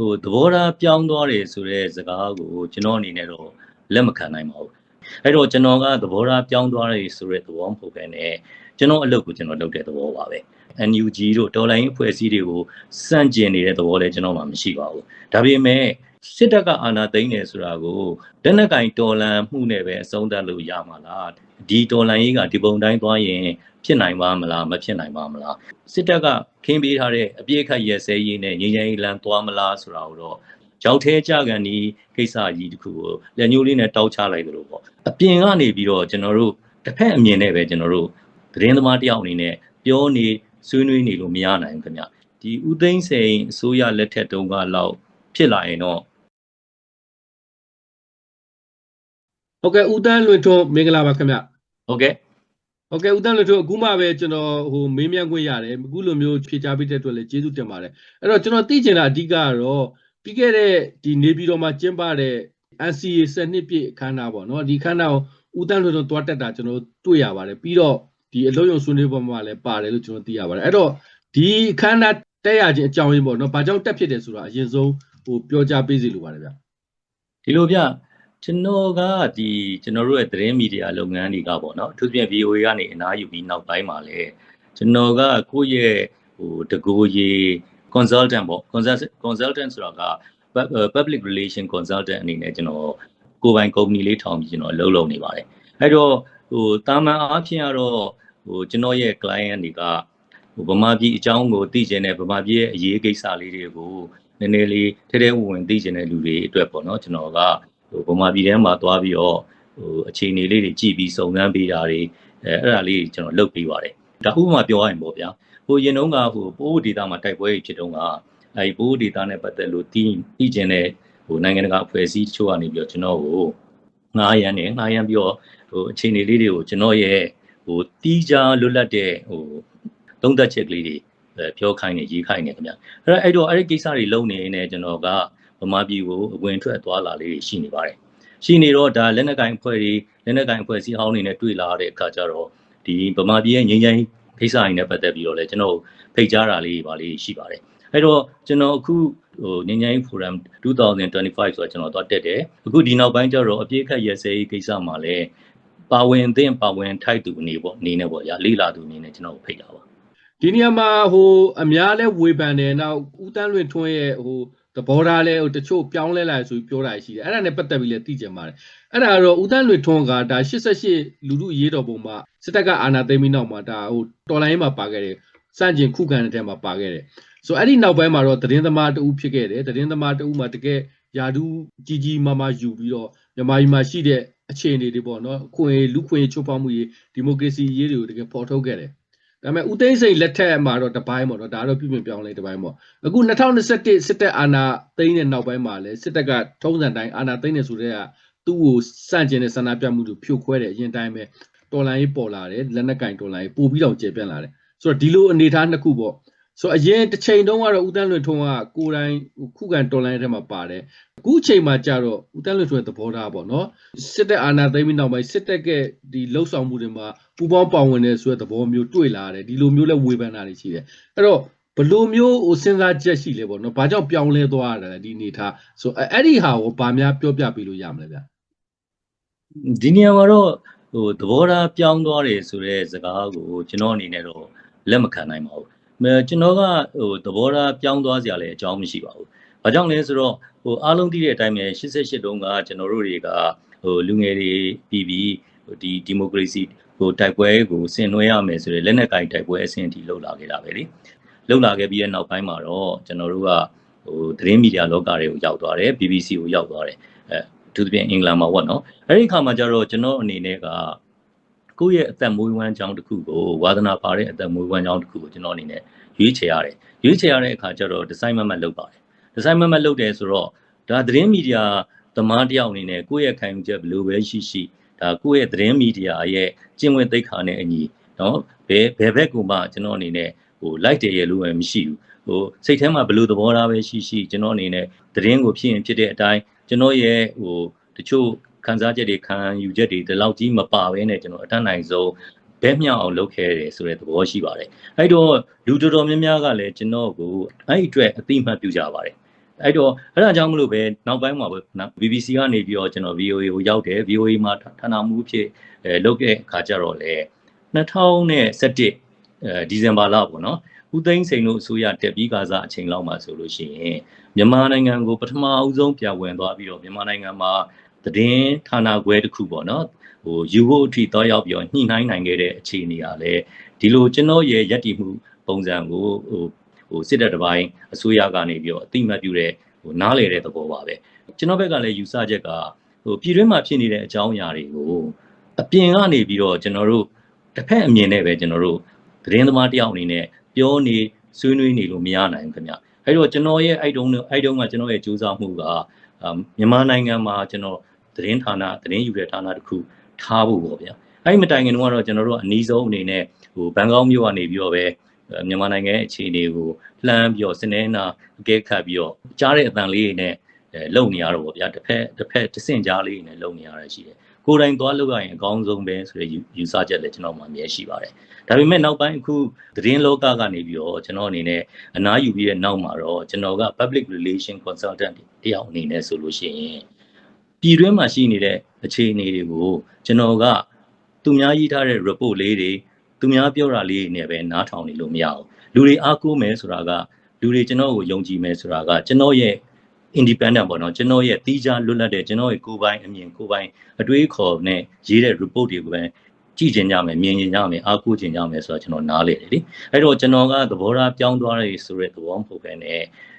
ဟိုသဘောထားပြောင်းသွားတယ်ဆိုတဲ့စကားကိုကျွန်တော်အနေနဲ့တော့လက်မခံနိုင်ပါဘူးအဲ့တော့ကျွန်တော်ကသဘောထားပြောင်းသွားတယ်ဆိုတဲ့သဘောမဟုတ်ဘဲနဲ့ကျွန်တော်အလုပ်ကိုကျွန်တော်လုပ်တဲ့သဘောပါပဲ NUG တို့တော်လိုင်းအဖွဲ့အစည်းတွေကိုစန့်ကျင်နေတဲ့သဘောလည်းကျွန်တော်မှမရှိပါဘူးဒါပေမဲ့စစ်တပ်ကအာဏာသိမ်းတယ်ဆိုတာကိုလက်နက်ကင်တော်လန်မှုနဲ့ပဲအဆုံးသတ်လို့ရမှာလားဒီတော်လန်ရေးကဒီပုံတိုင်းသွားရင် ဖြစ်နိုင်ပါမလားမဖြစ်နိုင်ပါမလားစစ်တပ်ကခင်းပေးထားတဲ့အပြည့်အခတ်ရဲစဲရေးနဲ့ငြိမ်းချမ်းရေးလမ်းသွားမလားဆိုတာကိုတော့ကြောက်သေးကြကန်ဒီကိစ္စကြီးတစ်ခုကိုလက်ညှိုးလေးနဲ့တောက်ချလိုက်သလိုပေါ့အပြင်ကနေပြီးတော့ကျွန်တော်တို့တစ်ဖက်အမြင်နဲ့ပဲကျွန်တော်တို့သတင်းသမားတယောက်အနေနဲ့ပြောနေဆွေးနွေးနေလို့မရနိုင်ဘူးခင်ဗျဒီဥသိမ်းစိန်အစိုးရလက်ထက်တုန်းကလောက်ဖြစ်လာရင်တော့ဟုတ်ကဲ့ဦးတန်းလွင်ထွန်းမင်္ဂလာပါခင်ဗျဟုတ်ကဲ့ ဟုတ်ကဲ့ဦးတန်းလွင်ထွန်းအခုမှပဲကျွန်တော်ဟိုမေးမြန်းခွင့်ရတယ်အခုလိုမျိုးဖြေချပေးတဲ့အတွက်လည်းကျေးဇူးတင်ပါတယ်အဲ့တော့ကျွန်တော်သိချင်တာအဓိကကတော့ပြီးခဲ့တဲ့ဒီနေပြည်တော်မှာကျင်းပတဲ့ NCA စနစ်ပြည့်အခမ်းအနားပေါ့နော်ဒီအခမ်းအနားကိုဦးတန်းလွင်ထွန်းတွားတက်တာကျွန်တော်တွေ့ရပါတယ်ပြီးတော့ဒီအလုံးယုံဆွေးနွေးပွဲမှာလည်းပါတယ်လို့ကျွန်တော်သိရပါတယ်အဲ့တော့ဒီအခမ်းအနားတက်ရခြင်းအကြောင်းရင်းပေါ့နော်ဘာကြောင့်တက်ဖြစ်တယ်ဆိုတာအရင်ဆုံးဟိုပြောကြားပေးစီလိုပါတယ်ဗျဒီလိုဗျ ကျွန်တော်ကဒီကျွန်တော်တို့ရဲ့သတင်းမီဒီယာလုပ်ငန်းတွေကပေါ့နော်အထူးသဖြင့် VOA ကနေအနားယူပြီးနောက်ပိုင်းမှာလဲကျွန်တော်ကကိုယ့်ရဲ့ဟိုတကူရေ consultant ပေါ့ consultant consultant ဆိုတာက public relation consultant အနေနဲ့ကျွန်တော်ကိုယ်ပိုင်ကုမ္ပဏီလေးထောင်ပြီးကျွန်တော်အလုပ်လုပ်နေပါတယ်အဲ့တော့ဟိုတာမန်အားဖြင့်ကတော့ဟိုကျွန်တော်ရဲ့ client တွေကဟိုဗမာပြည်အကြောင်းကိုသိကျင်တဲ့ဗမာပြည်ရဲ့အရေးကိစ္စလေးတွေကိုနည်းနည်းလေးထဲထဲဝင်ဝင်သိကျင်တဲ့လူတွေအတွက်ပေါ့နော်ကျွန်တော်က ဟိုဗမာပြည်ထဲမှာသွားပြီးတော့ဟိုအခြေအနေလေးတွေကြည့်ပြီးစုံစမ်းပေးတာတွေအဲအဲ့ဒါလေးကျွန်တော်လုပ်ပေးပါတယ်ဒါဥပမာပြောရရင်ပေါ့ဗျာဟိုရင်တုန်းကဟိုပိုးဒေတာမှာတိုက်ပွဲကြီးဖြစ်တုန်းကအဲဒီပိုးဒေတာနဲ့ပတ်သက်လို့တီးတီးကျင်တဲ့ဟိုနိုင်ငံတကာအဖွဲ့အစည်းတချို့ကနေပြီးတော့ကျွန်တော်ကိုငားရမ်းနေငားရမ်းပြီးတော့ဟိုအခြေအနေလေးတွေကိုကျွန်တော်ရဲ့ဟိုတီးကြလွတ်လပ်တဲ့ဟိုသုံးသက်ချက်ကလေးတွေပြောခိုင်းနေရေးခိုင်းနေခင်ဗျအဲ့တော့အဲ့တော့အဲ့ဒီကိစ္စတွေလုပ်နေနေကျွန်တော်က ဗမာပြည်ကိုအဝင်ထွက်သွားလာလေးတွေရှိနေပါတယ်ရှိနေတော့ဒါလက်နက်ကင်အဖွဲ့တွေလက်နက်ကင်အဖွဲ့အစည်းဟောင်းတွေနဲ့တွေ့လာတဲ့အခါကျတော့ဒီဗမာပြည်ရဲ့ငြိမ်းချမ်းကိစ္စတွေနဲ့ပတ်သက်ပြီးတော့လည်းကျွန်တော်ဖိတ်ကြားတာလေးပါလေးရှိပါတယ်အဲ့တော့ကျွန်တော်အခုဟိုငញ្ញိုင်းဖိုရမ်2025ဆိုတော့ကျွန်တော်သွားတက်တယ်အခုဒီနောက်ပိုင်းကျတော့အပြည့်ခတ်ရဲစဲရေးကိစ္စမှာလည်းပါဝင်သင့်ပါဝင်ထိုက်သူအနေပေါ့အနေနဲ့ပေါ့ဗျာလေးလာသူအနေနဲ့ကျွန်တော်ဖိတ်တာပါဒီနေရာမှာဟိုအများလဲဝေဖန်တယ်နောက်ဦးတန်းလွင်ထွန်းရဲ့ဟို သဘောထားလဲဟိုတချို့ပြောင်းလဲလာဆိုပြီးပြောတာရှိတယ်အဲ့ဒါနဲ့ပတ်သက်ပြီးလဲသိကြပါတယ်အဲ့ဒါတော့ဦးတန်းလွင်ထွန်းကဒါ88လူလူရေးတော်ပုံမှာစစ်တပ်ကအာဏာသိမ်းပြီးနောက်မှာဒါဟိုတော်လိုင်းမှာပါခဲ့တယ်စန့်ကျင်ခုခံတဲ့ထဲမှာပါခဲ့တယ်ဆိုအဲ့ဒီနောက်ပိုင်းမှာတော့သတင်းသမားတဦးဖြစ်ခဲ့တယ်သတင်းသမားတဦးမှာတကယ်ယာဒူးကြီးကြီးမားမားယူပြီးတော့မြန်မာပြည်မှာရှိတဲ့အခြေအနေတွေပေါ့နော်ခွင့်လူခွင့်ချိုးဖောက်မှုရေးဒီမိုကရေစီရေးတွေကိုတကယ်ပေါ်ထုတ်ခဲ့တယ် ဒါပေမဲ့ဦးသိန်းစိန်လက်ထက်မှာတော့တပိုင်းပေါ့နော်ဒါတော့ပြုပြင်ပြောင်းလဲတပိုင်းပေါ့အခု2021စစ်တပ်အာဏာသိမ်းတဲ့နောက်ပိုင်းမှာလဲစစ်တပ်ကထုံးစံတိုင်းအာဏာသိမ်းနေဆိုတဲ့ကသူ့ကိုစန့်ကျင်တဲ့ဆန္ဒပြမှုတွေဖြိုခွဲတဲ့အရင်တိုင်းပဲတော်လိုင်းရေးပေါ်လာတယ်လက်နက်ကင်တော်လိုင်းပို့ပြီးတော့ကျေပြန့်လာတယ်ဆိုတော့ဒီလိုအနေအထားနှစ်ခုပေါ့ ဆိုတော့အရင်တစ်ချိန်တုန်းကတော့ဦးတန်းလွင်ထုံးကကိုယ်တိုင်ခုခံတော်လိုင်းထဲမှာပါတယ်အခုချိန်မှာကြတော့ဦးတန်းလွင်ထွန်းရဲ့သဘောထားပေါ့နော်စစ်တပ်အာဏာသိမ်းပြီးနောက်ပိုင်းစစ်တပ်ကဒီလှုပ်ဆောင်မှုတွေမှာပူပေါင်းပါဝင်နေဆိုတဲ့သဘောမျိုးတွေ့လာတယ်ဒီလိုမျိုးလဲဝေဖန်တာတွေရှိတယ်အဲ့တော့ဘလိုမျိုးဟိုစဉ်းစားချက်ရှိလဲပေါ့နော်ဘာကြောင့်ပြောင်းလဲသွားရတာလဲဒီအနေထားဆိုအဲ့ဒီဟာကိုဗာများပြောပြပေးလို့ရမလဲဗျဒီနေရာမှာတော့ဟိုသဘောထားပြောင်းသွားတယ်ဆိုတဲ့စကားကိုကျွန်တော်အနေနဲ့တော့လက်မခံနိုင်ပါဘူး။အဲ ကျွန်တော်ကဟိုသဘောထားပြောင်းသွားစရာလည်းအကြောင်းမရှိပါဘူး။ဘာကြောင့်လဲဆိုတော့ဟိုအားလုံးသိတဲ့အတိုင်းပဲ88တုန်းကကျွန်တော်တို့တွေကဟိုလူငယ်တွေပြီးပြီးဟိုဒီဒီမိုကရေစီဟိုတိုက်ပွဲကိုဆင်နွှဲရမယ်ဆိုတဲ့လက်နက်ကင်တိုက်ပွဲအဆင့်အထိလှုပ်လာခဲ့တာပဲလေ။လှုပ်လာခဲ့ပြီးတဲ့နောက်ပိုင်းမှာတော့ကျွန်တော်တို့ကဟိုသတင်းမီဒီယာလောကတွေကိုရောက်သွားတယ် BBC ကိုရောက်သွားတယ်အဲအထူးသဖြင့်အင်္ဂလန်မှာပေါ့နော်အဲ့ဒီအခါမှာကျတော့ကျွန်တော်အနေနဲ့က ကိုယ့်ရဲ့အသက်မွေးဝမ်းကြောင်းတစ်ခုကိုဝါသနာပါတဲ့အသက်မွေးဝမ်းကြောင်းတစ်ခုကိုကျွန်တော်အနေနဲ့ရွေးချယ်ရတယ်ရွေးချယ်ရတဲ့အခါကျတော့ဒီဇိုင်းမမတ်လုပ်ပါတယ်ဒီဇိုင်းမမတ်လုပ်တယ်ဆိုတော့ဒါသတင်းမီဒီယာသမားတယောက်အနေနဲ့ကိုယ့်ရဲ့ခံယူချက်ဘယ်လိုပဲရှိရှိဒါကိုယ့်ရဲ့သတင်းမီဒီယာရဲ့ကျင့်ဝတ်သိက္ခာနဲ့အညီနော်ဘယ်ဘယ်ဘက်ကမှကျွန်တော်အနေနဲ့ဟိုလိုက်တယ်ရလို့မရှိဘူးဟိုစိတ်ထဲမှာဘယ်လိုသဘောထားပဲရှိရှိကျွန်တော်အနေနဲ့သတင်းကိုဖြစ်ရင်ဖြစ်တဲ့အတိုင်းကျွန်တော်ရဲ့ဟိုတချို့ ခံစားချက်တွေခံယူချက်တွေဒီလောက်ကြီးမပါဘဲနဲ့ကျွန်တော်အတတ်နိုင်ဆုံးဘဲမြောက်အောင်လုပ်ခဲ့တယ်ဆိုတဲ့သဘောရှိပါတယ်အဲ့တော့လူတော်တော်များများကလည်းကျွန်တော်ကိုအဲ့အတွက်အတိမတ်ပြုကြပါတယ်အဲ့တော့အဲ့ဒါကြောင့်မလို့ပဲနောက်ပိုင်းမှာပဲနော် BBC ကနေပြီးတော့ကျွန်တော် VOA ကိုရောက်တယ် VOA မှာဌာနမှုဖြစ်အဲလုပ်တဲ့အခါကျတော့လေ2017အဲဒီဇင်ဘာလပေါ့နော်ဦးသိန်းစိန်တို့အစိုးရတက်ပြီးကစားအချိန်လောက်မှာဆိုလို့ရှိရင်မြန်မာနိုင်ငံကိုပထမအဦးဆုံးပြန်ဝင်သွားပြီးတော့မြန်မာနိုင်ငံမှာ သတင်းဌာနခွဲတစ်ခုပေါ့နော်ဟိုယူဖို့အထိတောရောက်ပြီးတော့ညှိနှိုင်းနိုင်ခဲ့တဲ့အခြေအနေကလည်းဒီလိုကျွန်တော်ရဲ့ယက်တီမှုပုံစံကိုဟိုဟိုစစ်တပ်တစ်ပိုင်းအစိုးရကနေပြီးတော့အတိမတ်ပြုတဲ့ဟိုနားလေတဲ့သဘောပါပဲကျွန်တော်ဘက်ကလည်းယူဆချက်ကဟိုပြည်တွင်းမှာဖြစ်နေတဲ့အကြောင်းအရာတွေကိုအပြင်ကနေပြီးတော့ကျွန်တော်တို့တစ်ဖက်အမြင်နဲ့ပဲကျွန်တော်တို့သတင်းသမားတယောက်အနေနဲ့ပြောနေဆွေးနွေးနေလို့မရနိုင်ဘူးခင်ဗျအဲ့တော့ကျွန်တော်ရဲ့အဲ့တုန်းအဲ့တုန်းကကျွန်တော်ရဲ့စူးစမ်းမှုကမြန်မာနိုင်ငံမှာကျွန်တော် သတင်းဌာနသတင်းယူတဲ့ဌာနတစ်ခုထားဖို့ပေါ့ဗျာအဲ့မတိုင်ခင်တုန်းကတော့ကျွန်တော်တို့အနည်းဆုံးအနေနဲ့ဟိုဘန်ကောက်မြို့ကနေပြီးတော့ပဲမြန်မာနိုင်ငံရဲ့အခြေအနေကိုလှမ်းပြီးတော့စနေနာအကဲခတ်ပြီးတော့ကြားတဲ့အတန်လေးတွေနဲ့အဲလုံနေရတော့ဗောဗျာတစ်ဖက်တစ်ဖက်တဆင့်ကြားလေးတွေနဲ့လုံနေရတာရှိတယ်ကိုယ်တိုင်သွားလုပ်ရရင်အကောင်းဆုံးပဲဆိုတဲ့ယူဆချက်လည်းကျွန်တော်မှအမြဲရှိပါတယ်ဒါပေမဲ့နောက်ပိုင်းအခုသတင်းလောကကနေပြီးတော့ကျွန်တော်အနေနဲ့အနားယူပြီးတဲ့နောက်မှာတော့ကျွန်တော်က public relation consultant တယောက်အနေနဲ့ဆိုလို့ရှိရင် ပြည်တွင်းမှာရှိနေတဲ့အခြေအနေတွေကိုကျွန်တော်ကသူများရေးထားတဲ့ report လေးတွေသူများပြောတာလေးတွေနဲ့ပဲနားထောင်နေလို့မရဘူးလူတွေအားကိုးမယ်ဆိုတာကလူတွေကျွန်တော်ကိုယုံကြည်မယ်ဆိုတာကကျွန်တော်ရဲ့ independent ပေါ့နော်ကျွန်တော်ရဲ့တီးခြားလွတ်လပ်တဲ့ကျွန်တော်ရဲ့ကိုယ်ပိုင်အမြင်ကိုယ်ပိုင်အတွေးခေါ်နဲ့ရေးတဲ့ report တွေကိုပဲကြည့်ကျင်ကြမယ်မြင်ကျင်ကြမယ်အားကိုးကျင်ကြမယ်ဆိုတော့ကျွန်တော်နားလေတယ်လေအဲ့တော့ကျွန်တော်ကသဘောထားပြောင်းသွားတယ်ဆိုတဲ့သဘောမဟုတ်ပဲね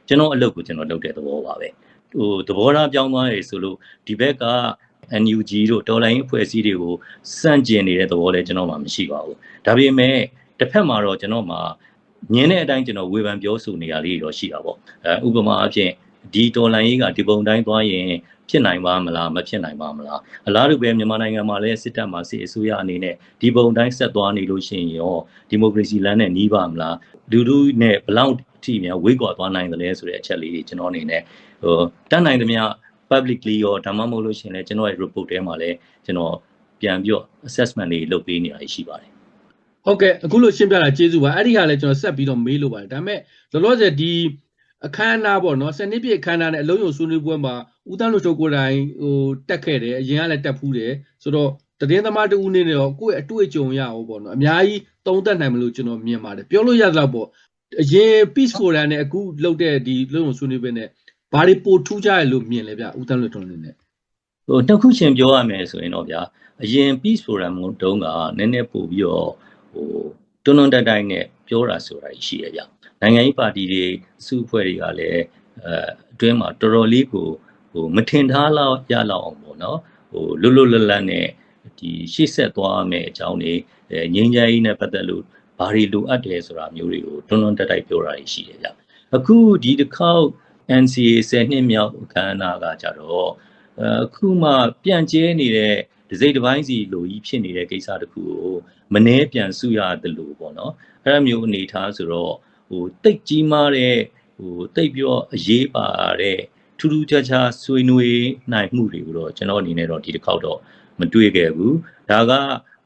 ကျွန်တော်အလုပ်ကိုကျွန်တော်လုပ်တဲ့သဘောပါပဲ ဟိုသဘောထားပြောင်းသွားတယ်ဆိုလို့ဒီဘက်က NUG တို့တော်လိုင်းအဖွဲ့အစည်းတွေကိုစန့်ကျင်နေတဲ့သဘောလည်းကျွန်တော်မှမရှိပါဘူးဒါပေမဲ့တစ်ဖက်မှာတော့ကျွန်တော်မှညင်းတဲ့အတိုင်းကျွန်တော်ဝေဖန်ပြောဆိုနေရလေးတော့ရှိတာပေါ့အဲဥပမာအဖြစ် ဒီတော်လိုင်းကြီးကဒီပုံတိုင်းသွားရင်ဖြစ်နိုင်ပါမလားမဖြစ်နိုင်ပါမလားအလားတူပဲမြန်မာနိုင်ငံမှာလည်းစစ်တပ်မှာစစ်အစိုးရအနေနဲ့ဒီပုံတိုင်းဆက်သွားနေလို့ရှိရင်ရောဒီမိုကရေစီလမ်းနဲ့နှီးပါမလားလူလူနဲ့ဘလောက်အထိများဝေးကွာသွားနိုင်တယ်လဲဆိုတဲ့အချက်လေးကျွန်တော်အနေနဲ့ဟိုတတ်နိုင်သမျှ publicly ရောဒါမှမဟုတ်လို့ရှိရင်လည်းကျွန်တော်ရဲ့ report ထဲမှာလည်းကျွန်တော်ပြန်ပြီးတော့ assessment တွေလုပ်ပေးနေတာရှိပါတယ်ဟုတ်ကဲ့အခုလိုရှင်းပြတာကျေးဇူးပါအဲ့ဒီဟာလည်းကျွန်တော်ဆက်ပြီးတော့မေးလို့ပါတယ်ဒါပေမဲ့လောလောဆယ်ဒီ အခမ်းအနားပေါ့နော်စနေပြည့်အခမ်းအနားနဲ့အလုံးစုံဆွေးနွေးပွဲမှာဦးတန်းလို့ချိုကိုယ်တိုင်ဟိုတက်ခဲ့တယ်အရင်ကလည်းတက်ဖူးတယ်ဆိုတော့တည်င်းသမားတူဦးနေတော့ကိုယ့်ရဲ့အတွေ့အကြုံရအောင်ပေါ့နော်အများကြီးသုံးသပ်နိုင်မလို့ကျွန်တော်မြင်ပါတယ်ပြောလို့ရတော့ပေါ့အရင် peace forum နဲ့အခုလုပ်တဲ့ဒီလုံးစုံဆွေးနွေးပွဲနဲ့ဘာတွေပိုထူးကြရလို့မြင်လဲဗျဦးတန်းလို့ထွန်းနေနဲ့ဟိုတစ်ခုချင်းပြောရမယ်ဆိုရင်တော့ဗျာအရင် peace forum တုန်းကနည်းနည်းပို့ပြီးတော့ဟိုတွန်းတွန်းတက်တိုက်နဲ့ပြောတာဆိုတာရှိရဗျ နိုင်ငံရေးပါတီတွေစုအဖွဲ့တွေကလည်းအဲအတွင်းမှာတော်တော်လေးကိုဟိုမထင်ထားလောက်ရလောက်အောင်ပေါ့နော်ဟိုလွတ်လွတ်လပ်လပ်နဲ့ဒီရှေ့ဆက်သွားမယ်အကြောင်းတွေအဲငင်းကြရေးနဲ့ပတ်သက်လို့ဘာတွေလိုအပ်တယ်ဆိုတာမျိုးတွေကိုတွန်းတွန်းတက်တိုက်ပြောတာရှိတယ်ဗျအခုဒီတစ်ခေါက် NCA 10နှစ်မြောက်အခမ်းအနားကကြတော့အခုမှပြန့်ကျဲနေတဲ့ဒစိမ့်တစ်ပိုင်းစီလိုကြီးဖြစ်နေတဲ့ကိစ္စတခုကိုမနှဲပြန်စုရတယ်လို့ပေါ့နော်အဲ့လိုမျိုးအနေထားဆိုတော့ ဟိုတိတ်ကြီးမားတဲ့ဟိုတိတ်ပြောအရေးပါတဲ့ထူးထူးခြားခြားဆွေးနွေးနိုင်မှုတွေကိုတော့ကျွန်တော်အနေနဲ့တော့ဒီတစ်ခေါက်တော့မတွေ့ခဲ့ဘူးဒါက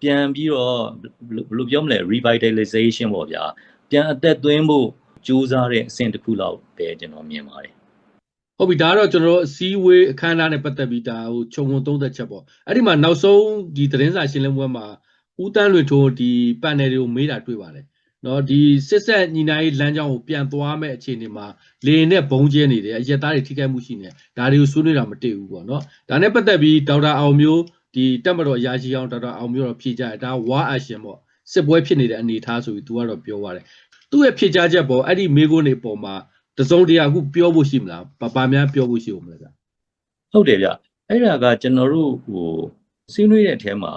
ပြန်ပြီးတော့ဘယ်လိုပြောမလဲ revitalization ပေါ့ဗျာပြန်အသက်သွင်းဖို့ကြိုးစားတဲ့အဆင့်တစ်ခုလောက်ပဲကျွန်တော်မြင်ပါတယ်ဟုတ်ပြီဒါကတော့ကျွန်တော်တို့အစည်းအဝေးအခမ်းအနားနဲ့ပတ်သက်ပြီးဒါဟိုခြုံငုံသုံးသက်ချက်ပေါ့အဲ့ဒီမှာနောက်ဆုံးဒီသတင်းစာရှင်းလင်းပွဲမှာဦးတန်းလွင်ထိုးဒီ panel တွေကိုမေးတာတွေ့ပါတယ် နော်ဒီစစ်ဆက်ညီနိုင်လမ်းကြောင်းကိုပြန်သွားမဲ့အခြေအနေမှာလေနဲ့ဘုံကျဲနေတယ်အရက်သားတွေထိခိုက်မှုရှိနေဒါတွေကိုဆွေးနွေးတာမတည့်ဘူးပေါ့နော်ဒါနဲ့ပတ်သက်ပြီးဒေါက်တာအောင်မျိုးဒီတက်မတော်အရာရှိအောင်ဒေါက်တာအောင်မျိုးတော့ဖြေကြတယ်ဒါဝါအရှင်ပေါ့စစ်ပွဲဖြစ်နေတဲ့အနေအထားဆိုပြီးသူကတော့ပြောသွားတယ်သူ့ရဲ့ဖြေကြားချက်ပေါ့အဲ့ဒီမေးခွန်းတွေပေါ်မှာတစုံတရာအခုပြောဖို့ရှိမလားဘာဘာများပြောဖို့ရှိဦးမလဲဗျဟုတ်တယ်ဗျအဲ့ဒါကကျွန်တော်တို့ဟိုဆွေးနွေးတဲ့အထဲမှာ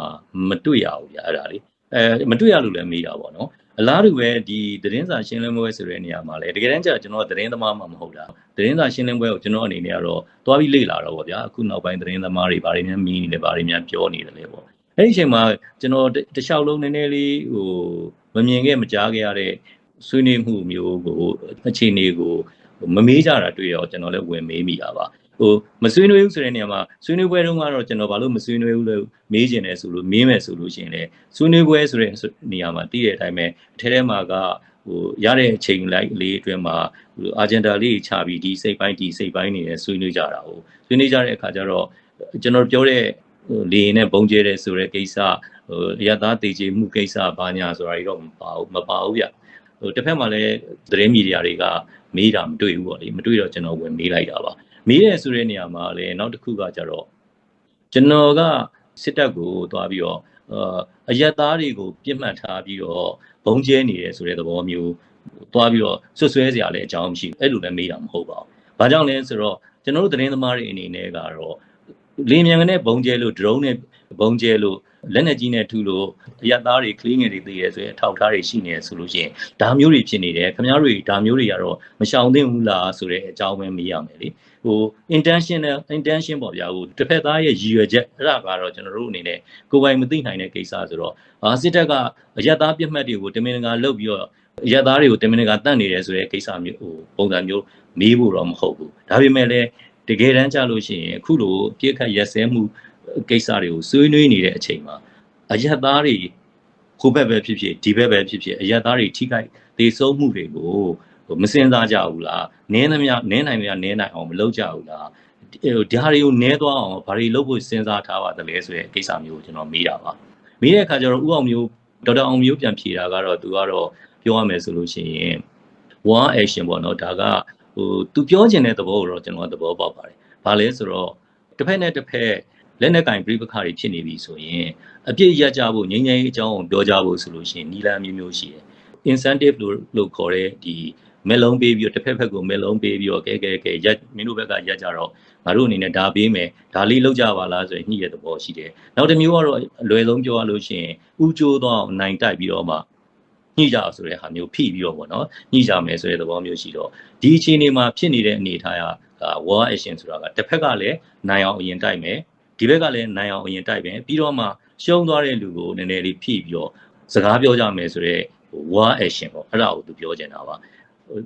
မတွေ့ရဘူးဗျအဲ့ဒါလေအဲမတွေ့ရလို့လည်းမေးတာပေါ့နော် အလားတူပဲဒီသတင်းစာရှင်းလင်းပွဲဆိုတဲ့နေရာမှာလည်းတကယ်တမ်းကျကျွန်တော်သတင်းသမားမှမဟုတ်တာသတင်းစာရှင်းလင်းပွဲကိုကျွန်တော်အနေနဲ့ကတော့တွားပြီးလေ့လာတော့ဗောဗျာအခုနောက်ပိုင်းသတင်းသမားတွေဘာတွေများမီးနေလဲဘာတွေများပြောနေတယ်လဲပေါ့အဲ့ဒီအချိန်မှာကျွန်တော်တခြားလုံးနည်းနည်းလေးဟိုမမြင်ခဲ့မကြားခဲ့ရတဲ့ဆွေးနွေးမှုမျိုးကိုအခြေအနေကိုမမေးကြတာတွေ့ရောကျွန်တော်လည်းဝင်မေးမိတာပါ ဟိုမဆွေးနွေးဘူးဆိုတဲ့နေရာမှာဆွေးနွေးပွဲတုန်းကတော့ကျွန်တော်ဘာလို့မဆွေးနွေးဘူးလို့မေးကျင်တယ်ဆိုလို့မေးမယ်ဆိုလို့ရှိရင်လေဆွေးနွေးပွဲဆိုတဲ့နေရာမှာတည်တဲ့အတိုင်းပဲအထဲထဲမှာကဟဟိုရတဲ့အချိန်လိုက်လေးအတွင်းမှာဟိုအာဂျင်တာလေးချပြီးဒီစိတ်ပိုင်းဒီစိတ်ပိုင်းနေနဲ့ဆွေးနွေးကြတာဟုတ်ဆွေးနွေးကြတဲ့အခါကျတော့ကျွန်တော်ပြောတဲ့ဟိုလေရင်နဲ့ဘုံကျဲတဲ့ဆိုတဲ့ကိစ္စဟိုရသားတေချေမှုကိစ္စဘာညာဆိုတာတွေတော့မပါဘူးမပါဘူးဗျဟိုတစ်ဖက်မှာလည်းသတင်းမီဒီယာတွေကမေးတာမတွေ့ဘူးပေါ့လေမတွေ့တော့ကျွန်တော်ဝင်မေးလိုက်တာပါ မေးရဲဆိုတဲ့နေရာမှာလည်းနောက်တစ်ခုကကြတော့ကျွန်တော်ကစစ်တပ်ကိုသွားပြီးတော့အာအယက်သားတွေကိုပြစ်မှတ်ထားပြီးတော့ဘုံကျဲနေတယ်ဆိုတဲ့သဘောမျိုးသွားပြီးတော့ဆွဆွဲစရာလည်းအကြောင်းမရှိဘူးအဲ့လိုလည်းမေးတာမဟုတ်ပါဘူး။ဘာကြောင့်လဲဆိုတော့ကျွန်တော်တို့သတင်းသမားတွေအနေနဲ့ကတော့လေမြန်ကနေဘုံကျဲလို့ drone နဲ့ဘုံကျဲလို့လက်နက်ကြီးနဲ့ထုလို့အရသားတွေကလေးငယ်တွေသိရဲဆိုရင်အထောက်ထားတွေရှိနေရဆိုလို့ရှိရင်ဒါမျိုးတွေဖြစ်နေတယ်ခင်ဗျားတို့ဒါမျိုးတွေကတော့မရှောင်သင့်ဘူးလားဆိုတဲ့အကြောင်းပဲမေးရမယ်လေ ဟို intentional intention ပေါ့ဗျာဟိုတစ်ဖက်သားရဲ့ရည်ရွယ်ချက်အဲ့ဒါကတော့ကျွန်တော်တို့အနေနဲ့ကိုယ်ပိုင်မသိနိုင်တဲ့ကိစ္စဆိုတော့အာစစ်တပ်ကအရသားပြစ်မှတ်တွေကိုတမင်တကာလုပ်ပြီးတော့အရသားတွေကိုတမင်တကာတတ်နေတယ်ဆိုတဲ့ကိစ္စမျိုးဟိုပုံစံမျိုးမေးဖို့တော့မဟုတ်ဘူးဒါပေမဲ့လည်းတကယ်တမ်းကြလို့ရှိရင်အခုလိုပြစ်ခတ်ရက်စဲမှုကိစ္စတွေကိုဆွေးနွေးနေတဲ့အချိန်မှာအယက်သားတွေခိုးဘက်ပဲဖြစ်ဖြစ်ဒီဘက်ပဲဖြစ်ဖြစ်အယက်သားတွေထိခိုက်ဒေဆုံးမှုတွေကိုဟို မစင်စားကြဘူးလားနင်းသမျှနင်းနိုင်သမျှနင်းနိုင်အောင်မလုပ်ကြဘူးလားဟိုဒါတွေကိုနည်းသွားအောင်ဘာတွေလုပ်ဖို့စဉ်းစားထားပါသလဲဆိုတဲ့ကိစ္စမျိုးကိုကျွန်တော်မေးတာပါမေးတဲ့အခါကျတော့ဥအောင်မျိုးဒေါက်တာအောင်မျိုးပြန်ဖြေတာကတော့သူကတော့ပြောရမယ်ဆိုလို့ရှိရင် one action ပေါ့နော်ဒါကဟိုသူပြောချင်တဲ့သဘောကိုတော့ကျွန်တော်သဘောပေါက်ပါတယ်ဘာလဲဆိုတော့တစ်ဖက်နဲ့တစ်ဖက်လက်နက်ကင်ပြိပခါတွေဖြစ်နေပြီဆိုရင်အပြည့်ရကြဖို့ငြိမ်းချမ်းရေးအကြောင်းကိုပြောကြဖို့ဆိုလို့ရှိရင်နီလာမျိုးမျိုးရှိတယ် incentive လို့လို့ခေါ်တဲ့ဒီ မဲလုံးပေးပြီးတော့တစ်ဖက်ဖက်ကိုမဲလုံးပေးပြီးတော့ကဲကဲကဲရက်မင်းတို့ဘက်ကရက်ကြတော့ငါတို့အနေနဲ့ဒါပေးမယ်ဒါလေးလောက်ကြပါလားဆိုရင်ညှိရတဲ့သဘောရှိတယ်နောက်တစ်မျိုးကတော့အလွယ်လုံးပြောရလို့ရှိရင်ဥကျိုးတော့နိုင်တိုက်ပြီးတော့မှညှိကြဆိုတဲ့ဟာမျိုးဖိပြီးတော့ပေါ့နော်ညှိကြမယ်ဆိုတဲ့သဘောမျိုးရှိတော့ဒီအခြေအနေမှာဖြစ်နေတဲ့အနေအထားက war action ဆိုတာကတစ်ဖက်ကလည်းနိုင်အောင်အရင်တိုက်မယ်ဒီဘက်ကလည်းနိုင်အောင်အရင်တိုက်မယ်ပြီးတော့မှရှုံးသွားတဲ့လူကိုနည်းနည်းလေးဖိပြီးတော့စကားပြောကြမယ်ဆိုတော့ war action ပေါ့အဲ့ဒါကိုသူပြောချင်တာပါ